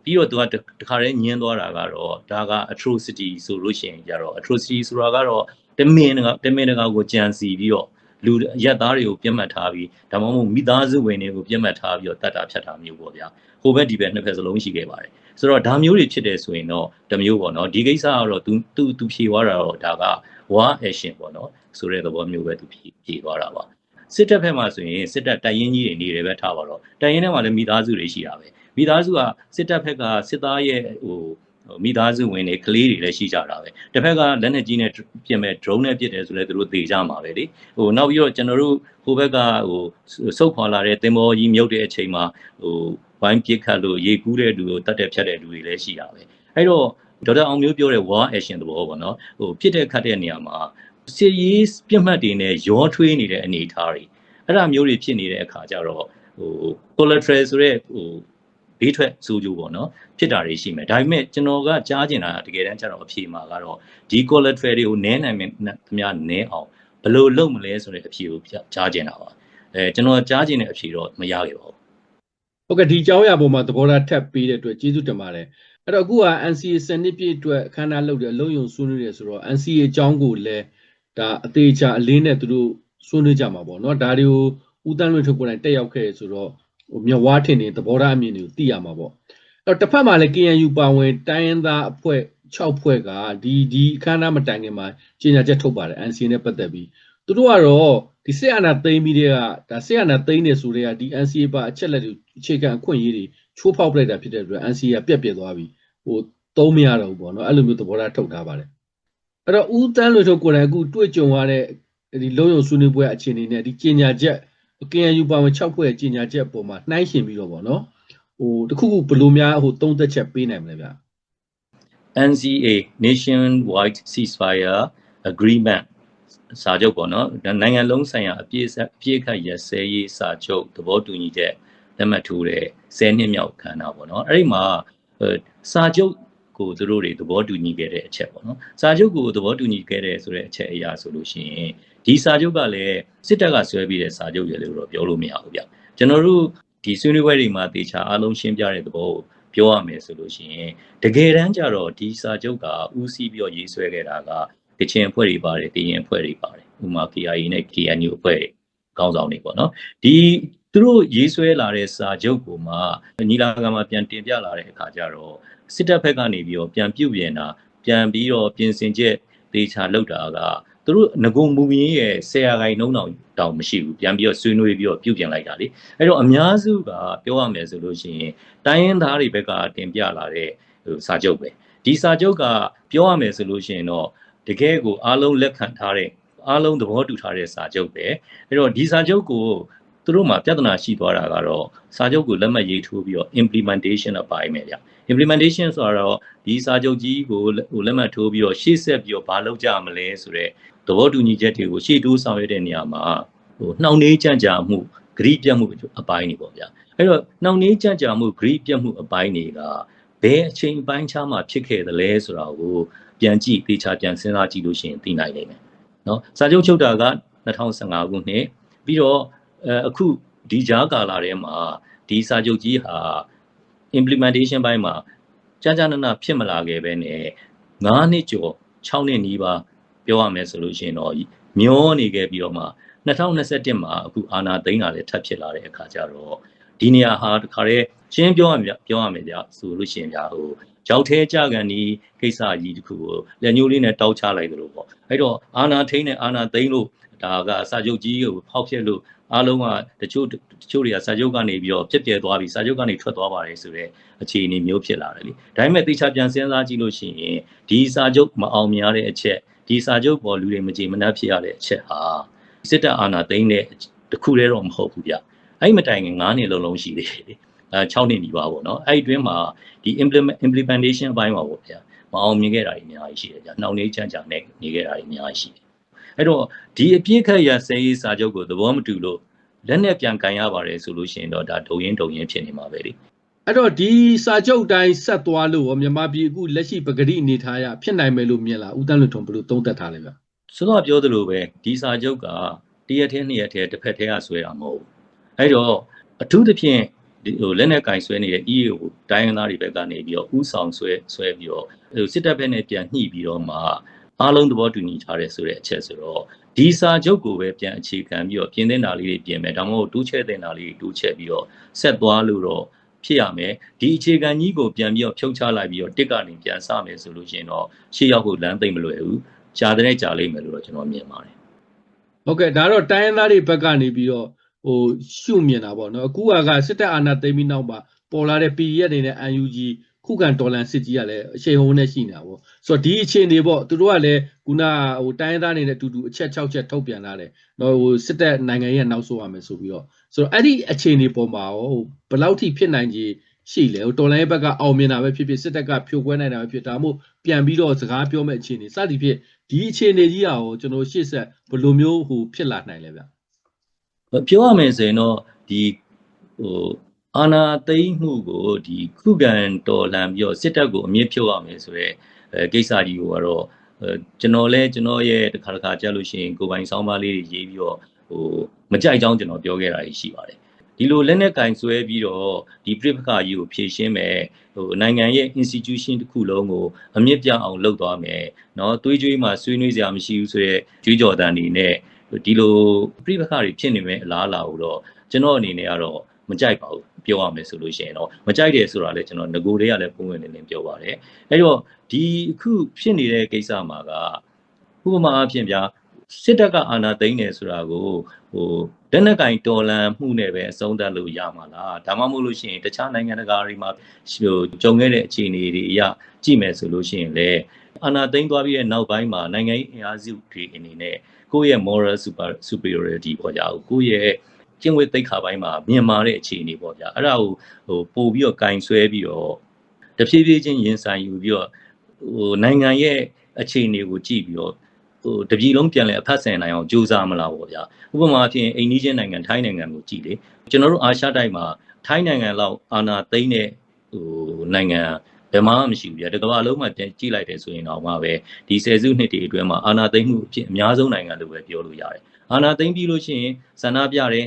ပြီးတော့သူကတခါတည်းညင်းသွားတာကတော့ဒါက atrocity ဆိုလို့ရှိရင်ကြတော့ atrocity ဆိုတာကတော့တမင်ကတမင်တကာကိုကြံစီပြီးတော့လူရက်သားတွေကိုပြတ်မှတ်ထားပြီးဒါမှမဟုတ်မိသားစုဝင်တွေကိုပြတ်မှတ်ထားပြီးတော့တတ်တာဖြတ်တာမျိုးပေါ့ဗျာဟိုဘက်ဒီဘက်နှစ်ဖက်စလုံးရှိခဲ့ပါတယ်ဆိုတော့ဒါမျိုးတွေဖြစ်တယ်ဆိုရင်တော့တမျိုးပေါ့နော်ဒီကိစ္စကတော့ तू तू तू ဖြေသွားတာတော့ဒါက war action ပေါ့နော်ဆိုတဲ့သဘောမျိုးပဲ तू ဖြေဖြေသွားတာပါစစ်တပ်ဘက်မှာဆိုရင်စစ်တပ်တိုင်ရင်ကြီးတွေနေတယ်ပဲထားပါတော့တိုင်ရင်ထဲမှာလည်းမိသားစုတွေရှိတာပဲ မိသားစုကစစ်တပ်ဘက်ကစစ်သားရဲ့ဟိုမိသားစုဝင်တွေကလေးတွေလည်းရှိကြတာပဲတစ်ဖက်ကလက်နက်ကြီးနဲ့ပြင်မဲ့ drone နဲ့ပစ်တယ်ဆိုလည်းသူတို့သေကြမှာပဲလေဟိုနောက်ပြီးတော့ကျွန်တော်တို့ဟိုဘက်ကဟိုစုပ်ခွာလာတဲ့တင်မောကြီးမြုပ်တဲ့အချိန်မှာဟိုဝိုင်းပစ်ခတ်လို့ရေကူးတဲ့လူကိုတတ်တဲ့ဖြတ်တဲ့လူတွေလည်းရှိတာပဲအဲ့တော့ဒေါက်တာအောင်မျိုးပြောတဲ့ war action သဘောပေါ့နော်ဟိုဖြစ်တဲ့ခတ်တဲ့နေရာမှာစီရေးပြတ်မှတ်တွေနဲ့ရောထွေးနေတဲ့အနေအထားတွေအဲ့ဒါမျိုးတွေဖြစ်နေတဲ့အခါကျတော့ဟို collateral ဆိုတဲ့ဟို ဘေးထွက်ဆိုးကျိုးပေါ့နော်ဖြစ်တာတွေရှိမယ်ဒါပေမဲ့ကျွန်တော်ကကြားကျင်တာတကယ်တမ်းကျတော့အဖြေမှာကတော့ဒီ collateral တွေကိုနည်းနိုင်မယ်ခင်ဗျာနည်းအောင်ဘယ်လိုလုပ်မလဲဆိုတဲ့အဖြေကိုကြားကျင်တာပါအဲကျွန်တော်ကြားကျင်တဲ့အဖြေတော့မရခဲ့ပါဘူးဟုတ်ကဲ့ဒီအကြောင်းအရာပေါ်မှာသဘောထားထပ်ပေးတဲ့အတွက်ကျေးဇူးတင်ပါတယ်အဲ့တော့အခုက NCA စနစ်ပြည့်အတွက်အခမ်းအနားလုပ်တယ်အလုံးယုံဆွေးနွေးတယ်ဆိုတော့ NCA အကြောင်းကိုလည်းဒါအသေးချာအလင်းနဲ့သူတို့ဆွေးနွေးကြမှာပေါ့နော်ဒါတွေကိုဦးတန်းလွင်ထုတ်ကိုယ်တိုင်တက်ရောက်ခဲ့ဆိုတော့ ဟိုမြဝါထင်နေသဘောထားအမြင်တွေကိုသိရမှာပေါ့အဲ့တော့တစ်ဖက်မှာလည်း KNU ပါဝင်တိုင်းရင်းသားအဖွဲ့6ဖွဲ့ကဒီဒီအခမ်းအနားမတိုင်ခင်မှာကြေညာချက်ထုတ်ပါတယ် NCA နဲ့ပတ်သက်ပြီးသူတို့ကတော့ဒီစစ်အာဏာသိမ်းပြီးတဲ့ကဒါစစ်အာဏာသိမ်းနေဆိုတဲ့ကဒီ NCA ပါအချက်လက်တွေအခြေခံအခွင့်အရေးတွေချိုးဖောက်ပလိုက်တာဖြစ်တဲ့အတွက် NCA ကပြက်ပြက်သွားပြီဟိုသုံးမရတော့ဘူးပေါ့နော်အဲ့လိုမျိုးသဘောထားထုတ်ထားပါတယ်အဲ့တော့ဦးတန်းလွေထုတ်ကိုယ်တိုင်အခုတွေ့ကြုံရတဲ့ဒီလုံးယုံဆွေးနွေးပွဲအခြေအနေနဲ့ဒီကြေညာချက် KNU ပါဝင်6ဖွဲ့ကြေညာချက်ပုံမှာနှိုင်းရှင်ပြီးတော့ပေါ့နော်ဟိုတခုခုဘယ်လိုများဟိုသုံးသက်ချက်ပေးနိုင်မလဲဗျ NCA Nationwide Ceasefire Agreement စာချုပ်ပေါ့နော်ဒါနိုင်ငံလုံးဆိုင်ရာအပြည့်အပြည့်ခတ်ရစဲရေးစာချုပ်သဘောတူညီချက်လက်မှတ်ထိုးတဲ့10နှစ်မြောက်ခန္ဓာပေါ့နော်အဲ့ဒီမှာစာချုပ်ကိုသူတို့တွေသဘောတူညီခဲ့တဲ့အချက်ပေါ့နော်စာချုပ်ကိုသဘောတူညီခဲ့တဲ့ဆိုတဲ့အချက်အရာဆိုလို့ရှိရင် ဒီစာချုပ်ကလည်းစစ်တပ်ကဆွဲပြီးတဲ့စာချုပ်ရလို့တော့ပြောလို့မရဘူးဗျကျွန်တော်တို့ဒီဆွေးနွေးပွဲတွေမှာတေချာအားလုံးရှင်းပြတဲ့သဘောကိုပြောရမယ်ဆိုလို့ရှိရင်တကယ်တမ်းကျတော့ဒီစာချုပ်ကဦးစီးပြီးတော့ရေးဆွဲခဲ့တာကကချင်အဖွဲ့တွေပါတယ်တရင်အဖွဲ့တွေပါတယ်ဥမာ KIA နဲ့ KNU အဖွဲ့တွေကောင်းဆောင်တွေပေါ့နော်ဒီသူတို့ရေးဆွဲလာတဲ့စာချုပ်ကိုမှညီလာခံမှာပြန်တင်ပြလာတဲ့အခါကျတော့စစ်တပ်ဘက်ကနေပြီးတော့ပြန်ပြုတ်ပြင်တာပြန်ပြီးတော့ပြင်ဆင်ချက်တေချာလောက်တာက သူတို့ငကုံမူမင်းရဲ့ဆရာဂိုင်နှုံးတောင်တောင်မရှိဘူးပြန်ပြီးတော့ဆွေးနွေးပြီးတော့ပြုတ်ပြင်လိုက်တာလေအဲ့တော့အများစုကပြောရမယ်ဆိုလို့ရှိရင်တိုင်းရင်းသားတွေဘက်ကတင်ပြလာတဲ့ဟိုစာချုပ်ပဲဒီစာချုပ်ကပြောရမယ်ဆိုလို့ရှိရင်တော့တကယ်ကိုအားလုံးလက်ခံထားတဲ့အားလုံးသဘောတူထားတဲ့စာချုပ်ပဲအဲ့တော့ဒီစာချုပ်ကိုသူတို့မှာပြဿနာရှိသွားတာကတော့စာချုပ်ကိုလက်မှတ်ရေးထိုးပြီးတော့ implementation အပိုင်းပဲဗျ implementation ဆိုတော့ဒီစာချုပ်ကြီးကိုဟိုလက်မှတ်ထိုးပြီးတော့ရှေ့ဆက်ပြီးတော့ဘာလုပ်ကြမလဲဆိုတော့ သဘောတူညီချက်တွေကိုရှေ့တိုးဆောင်ရွက်တဲ့နေရာမှာဟိုနှောင့်နှေးကြံ့ကြာမှုဂရိပြတ်မှုအပိုင်းတွေပေါ့ဗျာအဲ့တော့နှောင့်နှေးကြံ့ကြာမှုဂရိပြတ်မှုအပိုင်းတွေကဘယ်အချိန်ပိုင်းခြားမှာဖြစ်ခဲ့သလဲဆိုတာကိုပြန်ကြည့်သေချာပြန်စဉ်းစားကြည့်လို့ရှိရင်သိနိုင်လိမ့်မယ်နော်စာချုပ်ချုပ်တာက2015ခုနှစ်ပြီးတော့အဲအခုဒီကြားကာလထဲမှာဒီစာချုပ်ကြီးဟာ implementation ဘိုင်းမှာကြာကြာနာနာဖြစ်မလာခဲ့ပဲနဲ့9နှစ်ကျော်6နှစ်နီးပါး ပြောရမယ်ဆိုလို့ရှိရင်တော့မျောနေခဲ့ပြီးတော့မှ2021မှာအခုအာဏာသိမ်းတာလည်းထပ်ဖြစ်လာတဲ့အခါကျတော့ဒီနေရာဟာတခါတည်းရှင်းပြောရမယ်ပြောရမယ်ဗျဆိုလို့ရှိရင်ဗျဟိုရောက်သေးကြကန်ဒီကိစ္စကြီးတခုကိုလက်ညှိုးလေးနဲ့တောက်ချလိုက်သလိုပေါ့အဲ့တော့အာဏာထိန်းနဲ့အာဏာသိမ်းလို့ဒါကစာချုပ်ကြီးကိုဖောက်ဖျက်လို့အားလုံးကတချို့တချို့တွေကစာချုပ်ကနေပြီးတော့ပြက်ပြဲသွားပြီးစာချုပ်ကနေထွက်သွားပါတယ်ဆိုတော့အခြေအနေမျိုးဖြစ်လာတယ်လေဒါပေမဲ့တေချာပြန်စဉ်းစားကြည့်လို့ရှိရင်ဒီစာချုပ်မအောင်မြင်ရတဲ့အချက် ဒီစာချုပ်ပေါ်လူတွေမကြည်မနှက်ဖြစ်ရတဲ့အချက်ဟာစစ်တပ်အာဏာသိမ်းတဲ့တခုတည်းတော့မဟုတ်ဘူးဗျအဲ့မတိုင်ခင်9နှစ်လုံးလုံးရှိသေးတယ်လေအဲ6နှစ်နီးပါပေါ့နော်အဲ့အတွင်းမှာဒီ implementation အပိုင်းပါပေါ့ဗျာမအောင်မြင်ခဲ့တာတွေအများကြီးရှိတယ်ဗျာနှောင့်နှေးချမ်းချမ်းနဲ့နေခဲ့တာတွေအများကြီးရှိတယ်အဲ့တော့ဒီအပြည့်ခက်ရစဲရေးစာချုပ်ကိုသဘောမတူလို့လက်နဲ့ပြန်ကန်ရပါတယ်ဆိုလို့ရှိရင်တော့ဒါဒုံရင်ဒုံရင်ဖြစ်နေမှာပဲလေ အဲ့တော့ဒီစာချုပ်တိုင်းဆက်သွားလို့ရောမြန်မာပြည်အခုလက်ရှိပဂရိအနေထားရဖြစ်နိုင်မယ်လို့မြင်လားဦးတန်းလွန်ထုံဘယ်လိုသုံးသပ်ထားလဲဗျဆိုတော့ပြောသလိုပဲဒီစာချုပ်ကတရက်ထဲနှစ်ရက်ထဲတစ်ဖက်ထဲကဆွဲတာမဟုတ်ဘူးအဲ့တော့အထူးသဖြင့်ဒီဟိုလက်နဲ့ကင်ဆွဲနေတဲ့ EAO တိုင်းရင်းသားတွေဘက်ကနေပြီးတော့ဥဆောင်ဆွဲဆွဲပြီးတော့ဟိုစစ်တပ်ဘက်နဲ့ပြန်ညှိပြီးတော့မှအားလုံးသဘောတူညီထားတယ်ဆိုတဲ့အချက်ဆိုတော့ဒီစာချုပ်ကိုပဲပြန်အခြေခံပြီးတော့ပြင်သင့်တာလေးတွေပြင်မယ်ဒါမှမဟုတ်တူးချဲ့တဲ့တာလေးတွေတူးချဲ့ပြီးတော့ဆက်သွားလို့တော့ ဖြစ်ရမယ်ဒီအခြေခံကြီးကိုပြန်ပြီးတော့ဖြုတ်ချလိုက်ပြီးတော့တစ်ကနေပြန်စမယ်ဆိုလို့ရှိရင်တော့ရှေ့ရောက်ဖို့လမ်းသိမ့်မလွယ်ဘူးကြာတဲ့ကြာလိမ့်မယ်လို့တော့ကျွန်တော်မြင်ပါတယ်ဟုတ်ကဲ့ဒါတော့တိုင်းရင်းသားတွေဘက်ကနေပြီးတော့ဟိုရှုမြင်တာပေါ့နော်အခုကစစ်တပ်အာဏာသိမ်းပြီးနောက်မှာပေါ်လာတဲ့ PDF တွေနဲ့ UNG ခုခံဒေါ်လန်စစ်ကြီးကလည်းအချိန်ဟုံးနဲ့ရှိနေတာပေါ့ဆိုတော့ဒီအခြေအနေပေါ့သူတို့ကလည်းခုနဟိုတိုင်းရင်းသားတွေနဲ့အတူတူအချက်6ချက်ထုတ်ပြန်လာတယ်နော်ဟိုစစ်တပ်နိုင်ငံရေးကနောက်ဆိုရမယ်ဆိုပြီးတော့ဆိုတော့အဲ့ဒီအခြေအနေပေါ်မှာရောဟိုဘယ်လောက်ထိဖြစ်နိုင်ကြီးရှိလဲဟိုတော်လိုင်းဘက်ကအောင်မြင်တာပဲဖြစ်ဖြစ်စစ်တပ်ကဖြိုခွဲနိုင်တာပဲဖြစ်ဒါမှမဟုတ်ပြန်ပြီးတော့စကားပြောမဲ့အခြေအနေစသည်ဖြင့်ဒီအခြေအနေကြီးอ่ะဟိုကျွန်တော်ရှေ့ဆက်ဘယ်လိုမျိုးဟိုဖြစ်လာနိုင်လဲဗျပြောရမယ်ဆိုရင်တော့ဒီဟို အာနာသိမ့်မှုကိုဒီခုခံတော်လှန်ပြီးတော့စစ်တပ်ကိုအမြင့်ဖြုတ်ရမယ်ဆိုတော့အဲကိစ္စကြီးကိုကတော့ကျွန်တော်လဲကျွန်တော်ရဲ့တစ်ခါတစ်ခါကြားလို့ရှိရင်ကိုပိုင်ဆောင်းပါးလေးတွေရေးပြီးတော့ဟိုမကြိုက်ကြောင်းကျွန်တော်ပြောခဲ့တာရှိပါတယ်ဒီလိုလက်နဲ့ကင်ဆွဲပြီးတော့ဒီပြိပခါကြီးကိုဖြည့်ရှင်းမယ်ဟိုနိုင်ငံရဲ့ institution တစ်ခုလုံးကိုအမြင့်ပြအောင်လုပ်သွားမယ်เนาะတွေးကြွေးမှာဆွေးနွေးစရာမရှိဘူးဆိုရဲကြွေးကြော်တန်နေနဲ့ဒီလိုပြိပခါတွေဖြစ်နေမဲ့အလားအလာကိုတော့ကျွန်တော်အနေနဲ့ကတော့မကြိုက်ပါဘူး ပြောရမယ်ဆိုလို့ရှိရင်တော့မကြိုက်တယ်ဆိုတာလည်းကျွန်တော်ငကိုတွေကလည်းပုံဝင်နေနေပြောပါတယ်အဲ့တော့ဒီအခုဖြစ်နေတဲ့ကိစ္စမှာကဥပမာအဖြစ်ဗျာစစ်တပ်ကအာဏာသိမ်းတယ်ဆိုတာကိုဟိုလက်နက်ကင်တော်လန်မှုနဲ့ပဲအဆုံးသတ်လို့ရမှာလားဒါမှမဟုတ်လို့ရှိရင်တခြားနိုင်ငံတကာတွေမှာဟိုကြုံခဲ့တဲ့အခြေအနေတွေအရကြည့်မယ်ဆိုလို့ရှိရင်လေအာဏာသိမ်းသွားပြီးတဲ့နောက်ပိုင်းမှာနိုင်ငံရေးအင်အားစုတွေအနေနဲ့ကိုယ့်ရဲ့ moral super superiority ပေါ့ကြာကိုယ့်ရဲ့ ကျင့်ဝတ်သိက္ခာပိုင်းမှာမြင်မာတဲ့အခြေအနေပေါ့ဗျာအဲ့ဒါကိုဟိုပို့ပြီးတော့ကင်ဆွဲပြီးတော့တဖြည်းဖြည်းချင်းရင်ဆိုင်ယူပြီးတော့ဟိုနိုင်ငံရဲ့အခြေအနေကိုကြည့်ပြီးတော့ဟိုတပြည်လုံးပြန်လဲအဖက်ဆင်နိုင်အောင်ကြိုးစားမလားပေါ့ဗျာဥပမာအဖြစ်အိန္ဒိချင်းနိုင်ငံထိုင်းနိုင်ငံကိုကြည့်လေကျွန်တော်တို့အာရှတိုက်မှာထိုင်းနိုင်ငံလောက်အာဏာသိမ်းတဲ့ဟိုနိုင်ငံဘယ်မှမရှိဘူးဗျာတကမ္ဘာလုံးမှာကြည့်လိုက်တယ်ဆိုရင်တော့မှပဲဒီဆယ်စုနှစ်တွေအတွင်းမှာအာဏာသိမ်းမှုအဖြစ်အများဆုံးနိုင်ငံလို့ပဲပြောလို့ရတယ်အာဏာသိမ်းပြီးလို့ရှိရင်ဆန္ဒပြတယ်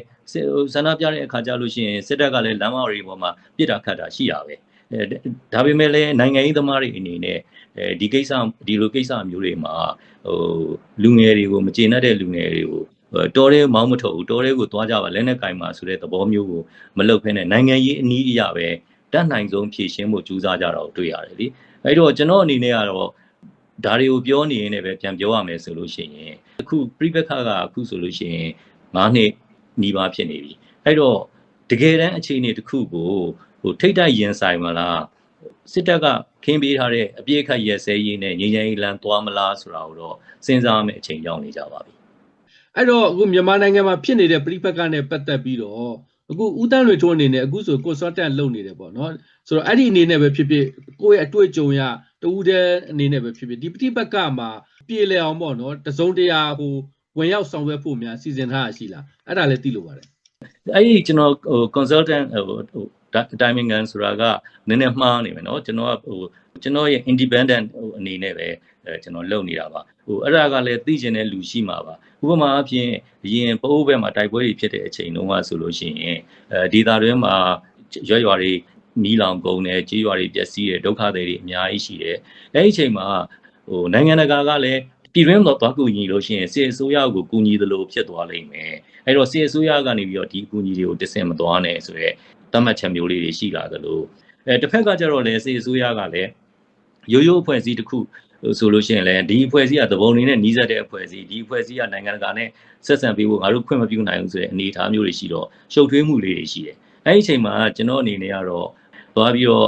ဆန္ဒပြတဲ့အခါကျလို့ရှိရင်စစ်တပ်ကလည်းလမ်းမတွေပေါ်မှာပြစ်တာခတ်တာရှိတာပဲအဲဒါပေမဲ့လည်းနိုင်ငံရေးသမားတွေအနေနဲ့အဲဒီကိစ္စဒီလိုကိစ္စမျိုးတွေမှာဟိုလူငယ်တွေကိုမကျေနပ်တဲ့လူငယ်တွေကိုဟတော်တဲ့မောင်းမထုတ်ဘူးတော်တဲ့ကိုသွားကြပါလက်နဲ့ကင်ပါဆိုတဲ့သဘောမျိုးကိုမလုပ်ဖ ೇನೆ နိုင်ငံရေးအနည်းအရာပဲတတ်နိုင်ဆုံးဖြည့်ရှင်းဖို့ကြိုးစားကြတာကိုတွေ့ရတယ်လေအဲ့တော့ကျွန်တော်အနေနဲ့ကတော့ဒါတွေကိုပြောနေရင်လည်းပဲပြန်ပြောရမယ်ဆိုလို့ရှိရင်အခုပြိပခကအခုဆိုလို့ရှိရင်9နှစ် နီးပါးဖြစ်နေပြီအဲ့တော့တကယ်တမ်းအခြေအနေတစ်ခုကိုဟိုထိတ်တိုက်ရင်ဆိုင်မလားစစ်တပ်ကခင်းပေးထားတဲ့အပြည့်အခတ်ရဲစဲရေးနဲ့ငြိမ်းချမ်းရေးလမ်းသွားမလားဆိုတာကိုတော့စဉ်းစားမယ့်အချိန်ရောက်နေကြပါပြီအဲ့တော့အခုမြန်မာနိုင်ငံမှာဖြစ်နေတဲ့ပြိပက္ခနဲ့ပတ်သက်ပြီးတော့အခုဦးတန်းလွေထိုးအနေနဲ့အခုဆို consultant လုပ်နေတယ်ပေါ့နော်ဆိုတော့အဲ့ဒီအနေနဲ့ပဲဖြစ်ဖြစ်ကိုယ့်ရဲ့အတွေ့အကြုံရတူးတဲ့အနေနဲ့ပဲဖြစ်ဖြစ်ဒီပြိပက္ခမှာပြေလည်အောင်ပေါ့နော်တစုံတရာဟို ဝင်ရောက်ဆောင်ရွက်ဖို့များစီစဉ်ထားတာရှိလားအဲ့ဒါလည်းသိလိုပါတယ်အဲ့ဒီကျွန်တော်ဟို consultant ဟိုဟို timing gun ဆိုတာကနည်းနည်းမှားနေမယ်နော်ကျွန်တော်ကဟိုကျွန်တော်ရဲ့ independent ဟိုအနေနဲ့ပဲအဲကျွန်တော်လုပ်နေတာပါဟိုအဲ့ဒါကလည်းသိကျင်တဲ့လူရှိမှာပါဥပမာအဖြစ်အရင်ပအိုးဘက်မှာတိုက်ပွဲတွေဖြစ်တဲ့အချိန်တုန်းကဆိုလို့ရှိရင်အဲဒေတာတွင်းမှာရွက်ရွာတွေမီးလောင်ကုန်တယ်ကြေးရွာတွေပျက်စီးတယ်ဒုက္ခတွေတွေအများကြီးရှိတယ်အဲ့ဒီအချိန်မှာဟိုနိုင်ငံတကာကလည်း ပြည်တွင်းတော့သွားကူညီလို့ရှိရင်စစ်အစိုးရကိုကူညီသလိုဖြစ်သွားလိမ့်မယ်အဲ့တော့စစ်အစိုးရကနေပြီးတော့ဒီအကူအညီတွေကိုတဆင့်မသွားနဲ့ဆိုတော့တတ်မှတ်ချက်မျိုးလေးတွေရှိလာသလိုအဲတစ်ဖက်ကကျတော့လည်းစစ်အစိုးရကလည်းရိုးရိုးအဖွဲ့အစည်းတစ်ခုဆိုလို့ရှိရင်လည်းဒီအဖွဲ့အစည်းကသဘုံနေနဲ့နှီးစက်တဲ့အဖွဲ့အစည်းဒီအဖွဲ့အစည်းကနိုင်ငံတကာနဲ့ဆက်ဆံပေးဖို့ငါတို့ခွင့်မပြုနိုင်ဘူးဆိုတဲ့အနေအထားမျိုးတွေရှိတော့ရှုပ်ထွေးမှုလေးတွေရှိတယ်အဲ့ဒီအချိန်မှာကျွန်တော်အနေနဲ့ကတော့သွားပြီးတော့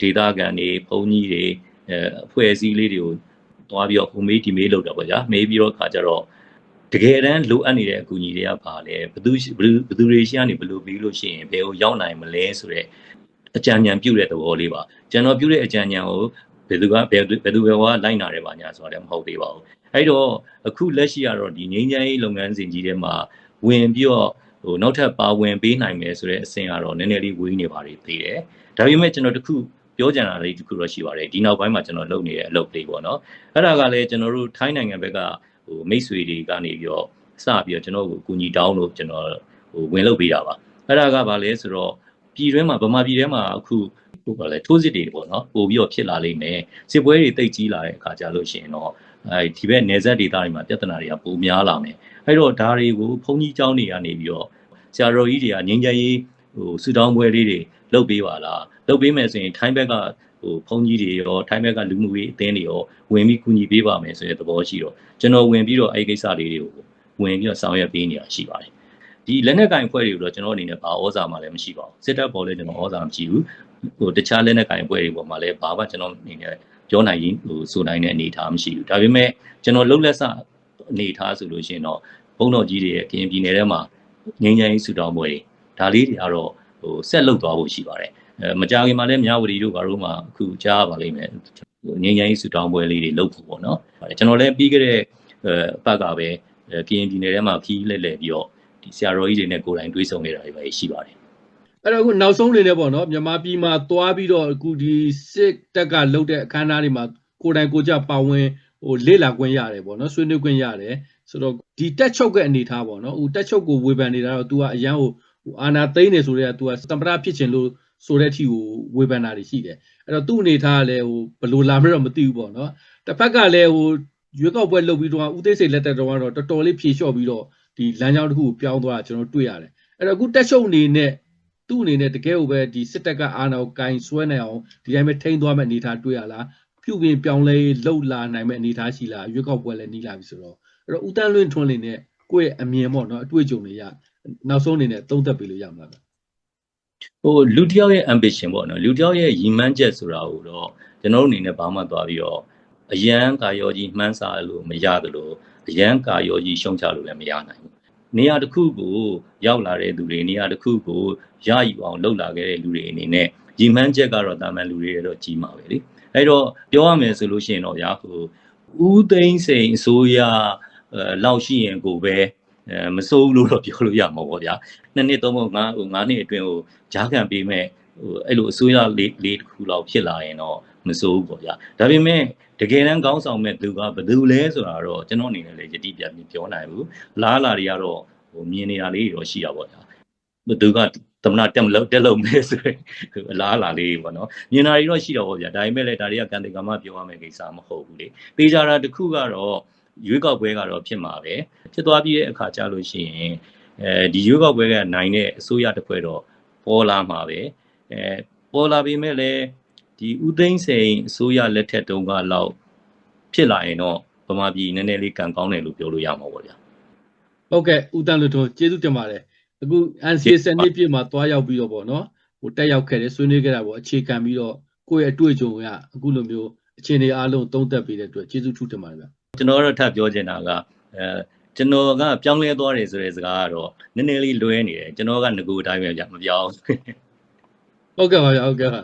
ဒေတာကန်တွေဘုံကြီးတွေအဲအဖွဲ့အစည်းလေးတွေကို သွားပြီးတော့ဟိုမေးဒီမေးလုပ်တာပေါ့ဗျာမေးပြီးတော့ခါကြတော့တကယ်တမ်းလိုအပ်နေတဲ့အကူအညီတွေကပါလေဘသူဘသူဘသူတွေရှိကနေဘယ်လိုပြီးလို့ရှိရင်ဘယ်ကိုရောက်နိုင်မလဲဆိုတော့အကြံဉာဏ်ပြုတဲ့သဘောလေးပါကျွန်တော်ပြုတဲ့အကြံဉာဏ်ကိုဘယ်သူကဘယ်ဘယ်သူပဲကလိုက်နာတယ်ပါညာဆိုတာလည်းမဟုတ်သေးပါဘူးအဲ့တော့အခုလက်ရှိကတော့ဒီငိမ့်ချမ်းရေးလုပ်ငန်းစဉ်ကြီးထဲမှာဝင်ပြီးတော့ဟိုနောက်ထပ်ပါဝင်ပေးနိုင်မယ်ဆိုတဲ့အဆင့်ကတော့နည်းနည်းလေးဝေးနေပါသေးတယ်ဒါပေမဲ့ကျွန်တော်တခု ပြောကြတာလေးတခုတော့ရှိပါတယ်ဒီနောက်ပိုင်းမှာကျွန်တော်လုပ်နေတဲ့အလုပ်လေးပေါ့နော်အဲ့ဒါကလည်းကျွန်တော်တို့ထိုင်းနိုင်ငံဘက်ကဟိုမိတ်ဆွေတွေကနေပြီးတော့စပြီးတော့ကျွန်တော်ကိုအကူအညီတောင်းလို့ကျွန်တော်ဟိုဝင်လုပ်ပေးတာပါအဲ့ဒါကဘာလဲဆိုတော့ပြည်တွင်းမှာဗမာပြည်ထဲမှာအခုဟိုဘာလဲထိုးစစ်တွေပေါ့နော်ပို့ပြီးတော့ဖြစ်လာလိမ့်မယ်စစ်ပွဲတွေတိတ်ကြီးလာတဲ့အခါကျလို့ရှိရင်တော့အဲဒီဘက်နေဆက်ဒေသတွေမှာပြဿနာတွေကပိုများလာမယ်အဲ့တော့ဒါတွေကိုဘုံကြီးเจ้าတွေကနေပြီးတော့ဆရာတော်ကြီးတွေကငင်းကြရေး ဟိုဆူတောင်းပွဲလေးတွေလုပ်ပေးပါလားလုပ်ပေးမယ်ဆိုရင် ထိုင်းဘက်ကဟိုဘုံကြီးတွေရောထိုင်းဘက်ကလူမှုရေးအသင်းတွေရောဝင်ပြီးကူညီပေးပါမယ်ဆိုတဲ့သဘောရှိတော့ကျွန်တော်ဝင်ပြီးတော့အဲ့ဒီကိစ္စလေးတွေကိုဝင်ပြီးတော့ဆောင်ရွက်ပေးနေတာရှိပါတယ်ဒီလက်နက်ကင်ဖွဲ့တွေကိုတော့ကျွန်တော်အနေနဲ့ဘာဩဇာမှလည်းမရှိပါဘူးစစ်တပ်ပေါ်လည်းကျွန်တော်ဩဇာမရှိဘူးဟိုတခြားလက်နက်ကင်ဖွဲ့တွေပေါ်မှာလည်းဘာမှကျွန်တော်အနေနဲ့ပြောနိုင်ရင်ဟိုဆိုနိုင်တဲ့အနေအထားမရှိဘူးဒါပေမဲ့ကျွန်တော်လှုပ်လက်စအနေအထားဆိုလို့ရှိရင်တော့ဘုံတော်ကြီးတွေရဲ့ကရင်ပြည်နယ်ထဲမှာငင်းငင်းဆူတောင်းပွဲတွေ ဒါလေးတွေကတော့ဟိုဆက်လုပ်သွားဖို့ရှိပါတယ်အဲမကြခင်မှာလည်းမြဝတီတို့ဘာလို့မှအခုကြားပါလိမ့်မယ်ငင်းငင်းဆူတောင်းပွဲလေးတွေလုပ်ဖို့ပေါ့နော်ကျွန်တော်လည်းပြီးခဲ့တဲ့အပတ်ကပဲကရင်ပြည်နယ်ထဲမှာခီးလဲလဲပြီးတော့ဒီဆရာတော်ကြီးတွေနဲ့ကိုယ်တိုင်တွေ့ဆုံနေတာတွေပဲရှိပါတယ်အဲ့တော့အခုနောက်ဆုံးအနေနဲ့ပေါ့နော်မြန်မာပြည်မှာသွားပြီးတော့အခုဒီစစ်တပ်ကလုပ်တဲ့အခမ်းအနားတွေမှာကိုယ်တိုင်ကိုယ်ကြပါဝင်ဟိုလေ့လာခွင့်ရတယ်ပေါ့နော်ဆွေးနွေးခွင့်ရတယ်ဆိုတော့ဒီတက်ချုပ်ရဲ့အနေထားပေါ့နော်ဟိုတက်ချုပ်ကိုဝေဖန်နေတာတော့ तू ကအရန်ဟို အာနာသိမ့်နေဆိုတဲ့က तू ကတံပရာဖြစ်ချင်လို့ဆိုတဲ့အထိကိုဝေဖန်တာတွေရှိတယ်အဲ့တော့သူ့အနေထားကလည်းဟိုဘယ်လိုလာမလို့တော့မသိဘူးပေါ့နော်တစ်ဖက်ကလည်းဟိုရွေးကောက်ပွဲလုပ်ပြီးတော့ဦးသိန်းစိန်လက်ထက်တော့ကတော့တော်တော်လေးဖြေလျှော့ပြီးတော့ဒီလမ်းကြောင်းတစ်ခုကိုပြောင်းသွားတာကျွန်တော်တွေ့ရတယ်အဲ့တော့အခုတက်ချုပ်အနေနဲ့သူ့အနေနဲ့တကယ်ကိုပဲဒီစစ်တပ်ကအာဏာကိုကင်ဆွဲနိုင်အောင်ဒီတိုင်းပဲထိန်းသွားမဲ့အနေထားတွေ့ရလားပြုပြင်ပြောင်းလဲလှုပ်လာနိုင်မဲ့အနေထားရှိလားရွေးကောက်ပွဲလည်းနီးလာပြီဆိုတော့အဲ့တော့ဦးတန်းလွင့်ထွန်းလေးနဲ့ကိုယ့်ရဲ့အမြင်ပေါ့နော်အတွေ့အကြုံတွေရ နောက်ဆုံးအနေနဲ့သုံးသပ်ပေးလို့ရမှာလားဟိုလူတယောက်ရဲ့ ambition ပေါ့နော်လူတယောက်ရဲ့ရည်မှန်းချက်ဆိုတာကိုတော့ကျွန်တော်တို့အနေနဲ့ဘာမှသွားပြီးတော့အရန်ကာယောကြီးမှန်းစာလို့မရတယ်လို့အရန်ကာယောကြီးရှုံချလို့လည်းမရနိုင်ဘူးနေရာတစ်ခုကိုရောက်လာတဲ့သူတွေနေရာတစ်ခုကိုရယူအောင်လှုပ်လာခဲ့တဲ့လူတွေအနေနဲ့ရည်မှန်းချက်ကတော့တာမန်လူတွေတော့ကြီးမှာပဲလေအဲ့တော့ပြောရမယ်ဆိုလို့ရှိရင်တော့ဗျာဟိုဦးသိန်းစိန်အစိုးရအဲလောက်ရှိရင်ကိုပဲအဲ မစိုးဘူးလို့တော့ပြောလို့ရမှာပေါ့ဗျာနှစ်နှစ်သုံးဖို့ငါဟိုငါးနှစ်အတွင်းဟိုဂျားခံပေးမဲ့ဟိုအဲ့လိုအစိုးရလေးလေးတစ်ခုလောက်ဖြစ်လာရင်တော့မစိုးဘူးပေါ့ဗျာဒါပေမဲ့တကယ်တမ်းကောင်းဆောင်မဲ့သူကဘယ်သူလဲဆိုတာတော့ကျွန်တော်အနေနဲ့လည်းယတိပြတ်ပြောနိုင်ဘူးလားလာတွေကတော့ဟိုမြင်နေတာလေးတွေတော့ရှိတာပေါ့ဗျာဘယ်သူကသမနာတက်မလို့တက်လို့မဲဆိုရင်အလားအလာလေးပေါ့နော်မြင်တာတွေတော့ရှိတော့ပေါ့ဗျာဒါပေမဲ့လည်းဒါတွေကကံတေကမပြောရမယ့်ကိစ္စမဟုတ်ဘူးလေတေးကြတာတစ်ခုကတော့ဟ ရွေးကောက်ပွဲကတော့ဖြစ်မှာပဲဖြစ်သွားပြီးတဲ့အခါကျလို့ရှိရင်အဲဒီရွေးကောက်ပွဲကနိုင်တဲ့အစိုးရတစ်ဖွဲ့တော့ပေါ်လာမှာပဲအဲပေါ်လာပေမဲ့လည်းဒီဥသိမ်းစိန်အစိုးရလက်ထက်တုန်းကလောက်ဖြစ်လာရင်တော့ဗမာပြည်နည်းနည်းလေးကံကောင်းတယ်လို့ပြောလို့ရမှာပေါ့ဗျာဟုတ်ကဲ့ဦးတန်းလွတ်ထွန်းကျေးဇူးတင်ပါတယ်အခု NCA စနစ်ပြည့်မှာတွားရောက်ပြီးတော့ပေါ့နော်ဟိုတက်ရောက်ခဲ့တယ်ဆွေးနွေးခဲ့တာပေါ့အခြေခံပြီးတော့ကိုယ့်ရဲ့အတွေ့အကြုံကအခုလိုမျိုးအခြေအနေအားလုံးသုံးသပ်ပေးတဲ့အတွက်ကျေးဇူးထူးတင်ပါတယ်ဗျ ကျွန်တော်တို့ထပ်ပြောချင်တာကအဲကျွန်တော်ကပြောင်းလဲသွားတယ်ဆိုတဲ့စကားကတော့နည်းနည်းလေးလွဲနေတယ်ကျွန်တော်ကငကိုအတိုင်းပဲကြာမပြောင်းဟုတ်ကဲ့ပါဗျဟုတ်ကဲ့ပါ